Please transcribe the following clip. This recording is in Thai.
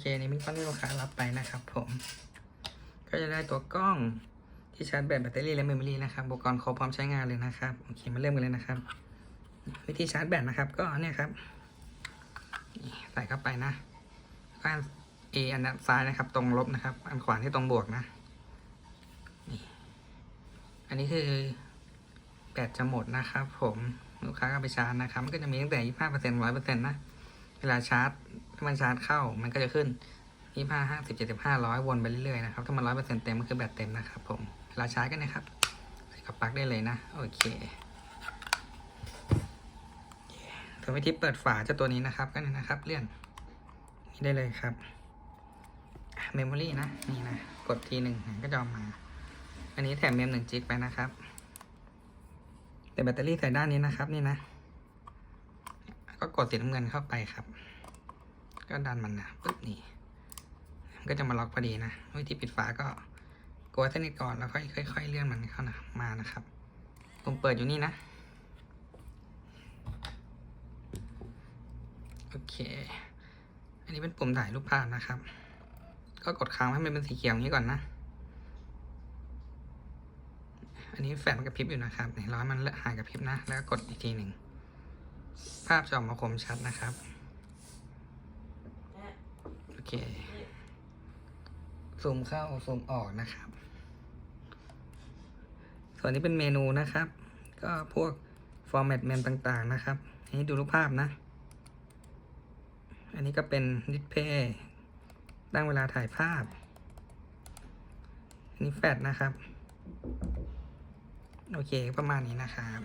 เคนี่เป็นก้อนที่ลูกค้ารับไปนะครับผม ก็จะได้ตัวกล้องที่ชาร์จแบตแบตเตอรี่และเมมโมรี่นะครับอุปกรณ์ครบพร้อมใช้งานเลยนะครับโอเคมาเริ่มกันเลยนะครับ วิธีชาร์จแบตนะครับ ก็เนี่ยครับใส่เข้าไปนะก็อัน A อันด้านซ้ายนะครับ ตรงลบนะครับ อันขวาที่ตรงบวกนะนี่อันนี้คือแบตจะหมดนะครับ ผมลูกค้าก็ไปชาร์จนะครับ มันก็จะมีตั้งแต่ยี่สิบห้าเปอร์เซ็นต์ร้อยเปอร์เซ็นต์นะเวลาชาร์จ ถ้ามันชาร์จเข้ามันก็จะขึ้นยี่ห้าห้าสิบเจ็ดสิบห้าร้อยวนไปเรื่อยๆนะครับ ถ้ามันร้อยเปอร์เซ็นต์เต็มก็คือแบตเต็มนะครับผมเวลาชาร์จกันนะครับใส่กับปลั๊กได้เลยนะ โอเคส่วนวิธีเปิดฝาเจ้าตัวนี้นะครับก็นี่นะครับ เลื่อนนี่ได้เลยครับเมมโมรี่นะ นี่นะ กดทีหนึ่งก็จะออกมา อันนี้แถมเมมหนึ่งจิกไปนะครับ แต่แบตเตอรี่ใส่ด้านนี้นะครับ นี่นะ ก็กดสีน้ำเงินเข้าไปครับ ก็ดันมันนะปึ๊บนี่มันก็จะมาล็อกพอดีนะวิธีปิดฝาก็กดไว้สนิทก่อนแล้วค่อยค่อยๆเลื่อนมันเข้านะมานะครับ ผมเปิดอยู่นี่นะ โอเค อันนี้เป็นปุ่มถ่ายรูปภาพนะครับ ก็กดค้างให้มันเป็นสีเขียวนี้ก่อนนะ อันนี้แฟลชมันกระพริบอยู่นะครับนี่ร้อยมันเลอะหายกระพริบนะ แล้วก็กดอีกทีหนึ่ง ภาพจะออกมาคมชัดนะครับ เคซูมเข้าซูมออกนะครับ ส่วนนี้เป็นเมนูนะครับ ก็พวกฟอร์แมตเมมต่างๆนะครับอันนี้ดูรูปภาพนะ อันนี้ก็เป็นดิสเพย์ตั้งเวลาถ่ายภาพ อันนี้แฟลชนะครับ โอเคประมาณนี้นะครับ